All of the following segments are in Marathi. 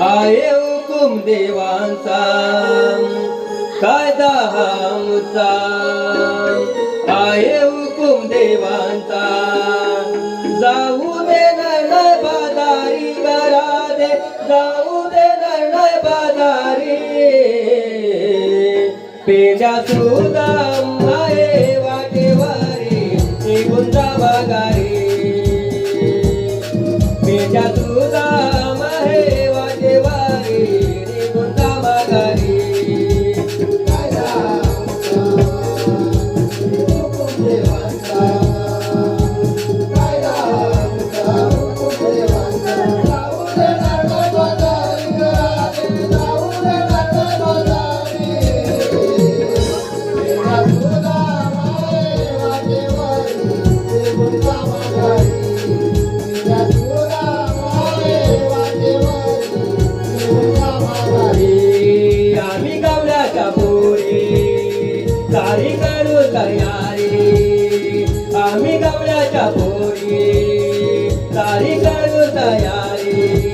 आहे हुकुम देवांचा. कायदा हा आमचा. आहे हुकुम देवांचा. जाऊ दे निर्णय बाजारी करा दे जाऊ दे निर्णय बाजारी. पेजा सुदाम आहे वाटेवारी. निघून जा 光る歌や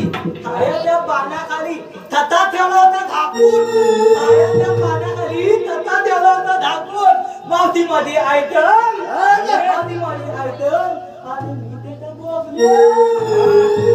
पानाखाली आयाच्या पानाखाली थता ठेवला होता झाकून आयाच्या पानाखाली थता ठेवला होता झाकून मावती मध्ये आयटम मावती मध्ये आयटम आणि मी तिथं बोबले